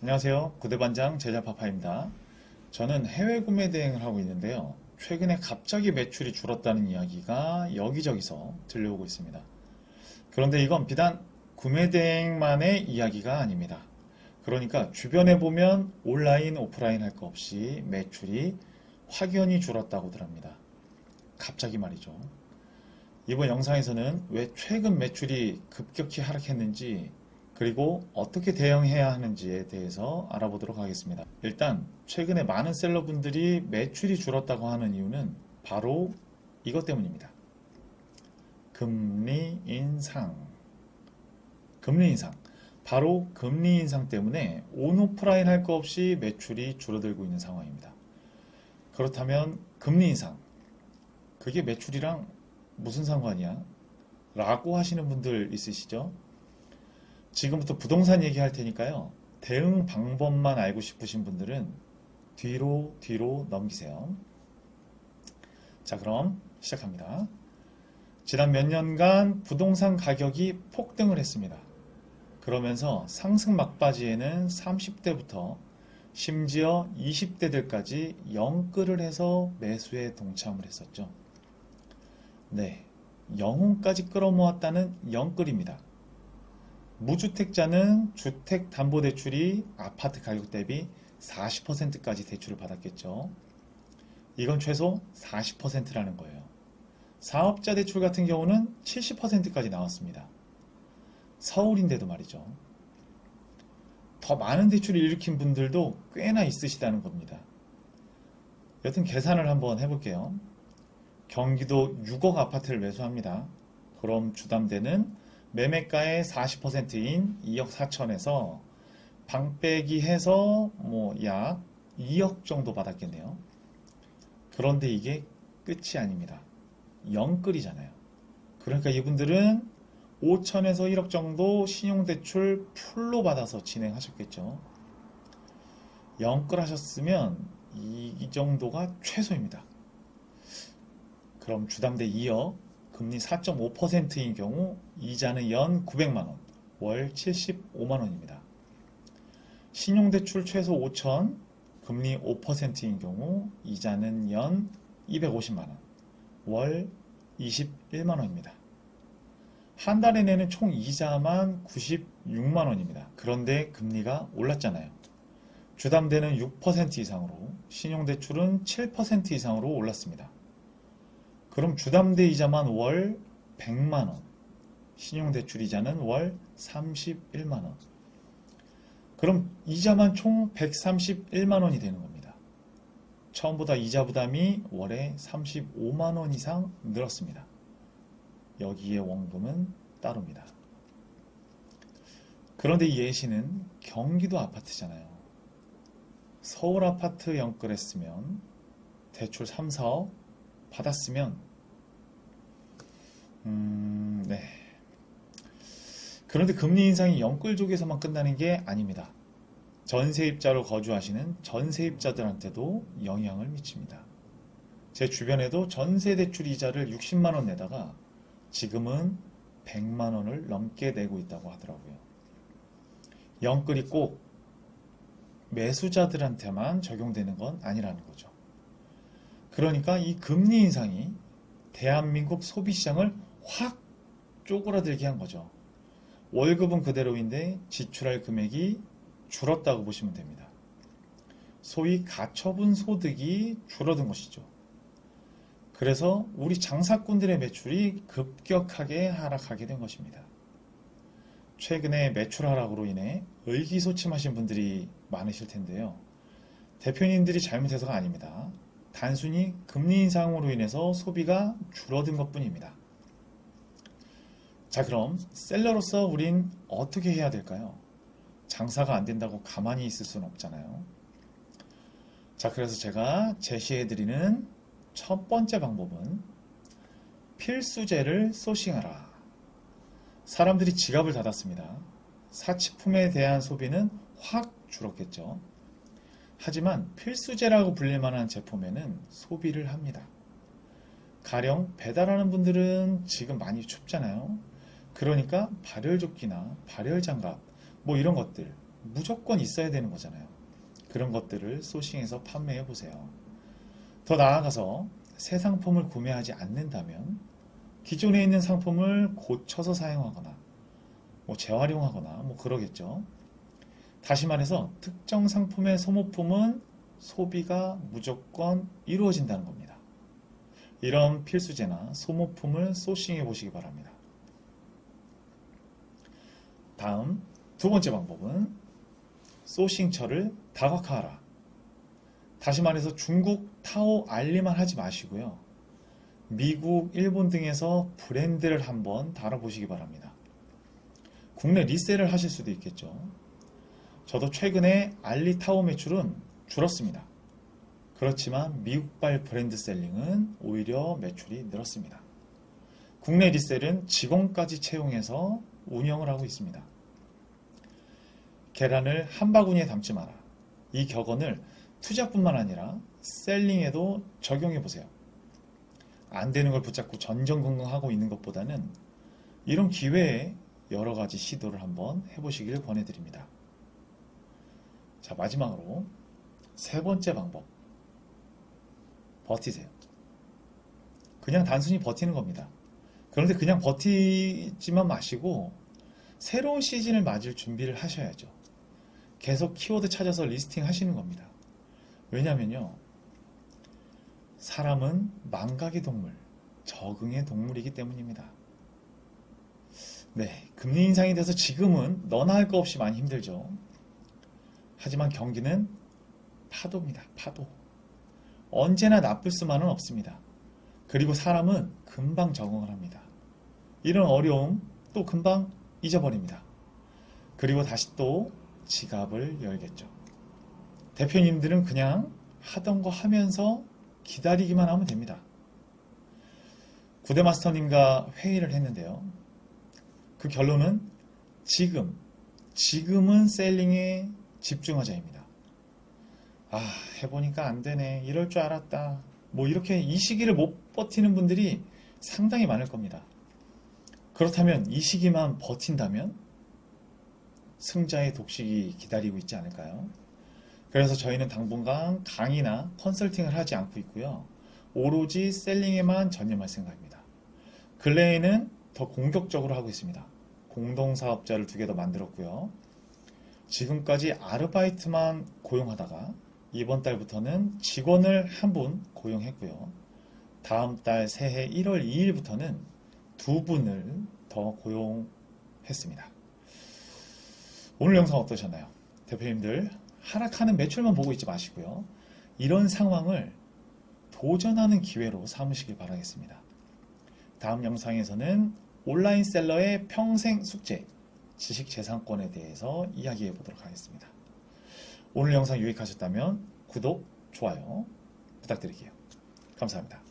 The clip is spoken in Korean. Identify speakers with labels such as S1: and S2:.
S1: 안녕하세요. 구대반장 제자파파입니다. 저는 해외 구매 대행을 하고 있는데요. 최근에 갑자기 매출이 줄었다는 이야기가 여기저기서 들려오고 있습니다. 그런데 이건 비단 구매 대행만의 이야기가 아닙니다. 그러니까 주변에 보면 온라인, 오프라인 할 거 없이 매출이 확연히 줄었다고들 합니다. 갑자기 말이죠. 이번 영상에서는 왜 최근 매출이 급격히 하락했는지 그리고 어떻게 대응해야 하는지에 대해서 알아보도록 하겠습니다. 일단 최근에 많은 셀러분들이 매출이 줄었다고 하는 이유는 바로 이것 때문입니다. 금리 인상. 금리 인상. 바로 금리 인상 때문에 온오프라인 할 거 없이 매출이 줄어들고 있는 상황입니다. 그렇다면 금리 인상. 그게 매출이랑 무슨 상관이야? 라고 하시는 분들 있으시죠? 지금부터 부동산 얘기할 테니까요. 대응 방법만 알고 싶으신 분들은 뒤로 뒤로 넘기세요. 자, 그럼 시작합니다. 지난 몇 년간 부동산 가격이 폭등을 했습니다. 그러면서 상승 막바지에는 30대부터 심지어 20대들까지 영끌을 해서 매수에 동참을 했었죠. 네, 영혼까지 끌어모았다는 영끌입니다. 무주택자는 주택담보대출이 아파트 가격 대비 40%까지 대출을 받았겠죠. 이건 최소 40%라는 거예요. 사업자 대출 같은 경우는 70%까지 나왔습니다. 서울인데도 말이죠. 더 많은 대출을 일으킨 분들도 꽤나 있으시다는 겁니다. 여튼 계산을 한번 해볼게요. 경기도 6억 아파트를 매수합니다. 그럼 주담대는 매매가의 40%인 2억 4천에서 방 빼기 해서 뭐 약 2억 정도 받았겠네요. 그런데 이게 끝이 아닙니다. 영끌이잖아요. 그러니까 이분들은 5천에서 1억 정도 신용대출 풀로 받아서 진행하셨겠죠. 영끌 하셨으면 이, 이 정도가 최소입니다. 그럼 주담대 2억, 금리 4.5%인 경우 이자는 연 900만원, 월 75만원입니다. 신용대출 최소 5천, 금리 5%인 경우 이자는 연 250만원, 월 21만원입니다. 한 달에 내는 총 이자만 96만원입니다. 그런데 금리가 올랐잖아요. 주담대는 6% 이상으로, 신용대출은 7% 이상으로 올랐습니다. 그럼 주담대 이자만 월 100만 원, 신용대출 이자는 월 31만 원. 그럼 이자만 총 131만 원이 되는 겁니다. 처음보다 이자 부담이 월에 35만 원 이상 늘었습니다. 여기에 원금은 따로입니다. 그런데 이 예시는 경기도 아파트잖아요. 서울 아파트 연끌했으면 대출 3, 4억 받았으면 음, 네. 그런데 금리 인상이 영끌족에서만 끝나는 게 아닙니다. 전세입자로 거주하시는 전세입자들한테도 영향을 미칩니다. 제 주변에도 전세 대출 이자를 60만 원 내다가 지금은 100만 원을 넘게 내고 있다고 하더라고요. 영끌이 꼭 매수자들한테만 적용되는 건 아니라는 거죠. 그러니까 이 금리 인상이 대한민국 소비시장을 확 쪼그라들게 한 거죠. 월급은 그대로인데 지출할 금액이 줄었다고 보시면 됩니다. 소위 가처분 소득이 줄어든 것이죠. 그래서 우리 장사꾼들의 매출이 급격하게 하락하게 된 것입니다. 최근에 매출 하락으로 인해 의기소침하신 분들이 많으실 텐데요. 대표님들이 잘못해서가 아닙니다. 단순히 금리 인상으로 인해서 소비가 줄어든 것 뿐입니다. 자, 그럼 셀러로서 우린 어떻게 해야 될까요? 장사가 안 된다고 가만히 있을 수는 없잖아요. 자, 그래서 제가 제시해드리는 첫 번째 방법은 필수제를 소싱하라. 사람들이 지갑을 닫았습니다. 사치품에 대한 소비는 확 줄었겠죠. 하지만 필수제라고 불릴 만한 제품에는 소비를 합니다. 가령 배달하는 분들은 지금 많이 춥잖아요. 그러니까 발열조끼나 발열장갑 뭐 이런 것들 무조건 있어야 되는 거잖아요. 그런 것들을 소싱해서 판매해 보세요. 더 나아가서 새 상품을 구매하지 않는다면 기존에 있는 상품을 고쳐서 사용하거나 뭐 재활용하거나 뭐 그러겠죠. 다시 말해서 특정 상품의 소모품은 소비가 무조건 이루어진다는 겁니다. 이런 필수제나 소모품을 소싱해 보시기 바랍니다. 다음 두 번째 방법은 소싱처를 다각화하라. 다시 말해서 중국 타오 알리만 하지 마시고요. 미국, 일본 등에서 브랜드를 한번 다뤄보시기 바랍니다. 국내 리셀을 하실 수도 있겠죠. 저도 최근에 알리 타오 매출은 줄었습니다. 그렇지만 미국발 브랜드 셀링은 오히려 매출이 늘었습니다. 국내 리셀은 직원까지 채용해서 운영을 하고 있습니다. 계란을 한 바구니에 담지 마라. 이 격언을 투자뿐만 아니라 셀링에도 적용해 보세요. 안 되는 걸 붙잡고 전전긍긍하고 있는 것보다는 이런 기회에 여러 가지 시도를 한번 해보시길 권해드립니다. 자, 마지막으로 세 번째 방법. 버티세요. 그냥 단순히 버티는 겁니다. 그런데 그냥 버티지만 마시고 새로운 시즌을 맞을 준비를 하셔야죠. 계속 키워드 찾아서 리스팅 하시는 겁니다. 왜냐면요. 사람은 망각의 동물, 적응의 동물이기 때문입니다. 네, 금리 인상이 돼서 지금은 너나 할 거 없이 많이 힘들죠. 하지만 경기는 파도입니다. 파도. 언제나 나쁠 수만은 없습니다. 그리고 사람은 금방 적응을 합니다. 이런 어려움 또 금방 잊어버립니다. 그리고 다시 또 지갑을 열겠죠. 대표님들은 그냥 하던 거 하면서 기다리기만 하면 됩니다. 구대 마스터님과 회의를 했는데요. 그 결론은 지금, 지금은 셀링에 집중하자입니다. 아, 해보니까 안 되네. 이럴 줄 알았다. 뭐 이렇게 이 시기를 못 버티는 분들이 상당히 많을 겁니다. 그렇다면 이 시기만 버틴다면 승자의 독식이 기다리고 있지 않을까요? 그래서 저희는 당분간 강의나 컨설팅을 하지 않고 있고요. 오로지 셀링에만 전념할 생각입니다. 근래에는 더 공격적으로 하고 있습니다. 공동사업자를 두 개 더 만들었고요. 지금까지 아르바이트만 고용하다가 이번 달부터는 직원을 한 분 고용했고요. 다음 달 새해 1월 2일부터는 두 분을 더 고용했습니다. 오늘 영상 어떠셨나요? 대표님들 하락하는 매출만 보고 있지 마시고요. 이런 상황을 도전하는 기회로 삼으시길 바라겠습니다. 다음 영상에서는 온라인 셀러의 평생 숙제, 지식 재산권에 대해서 이야기해 보도록 하겠습니다. 오늘 영상 유익하셨다면 구독, 좋아요 부탁드릴게요. 감사합니다.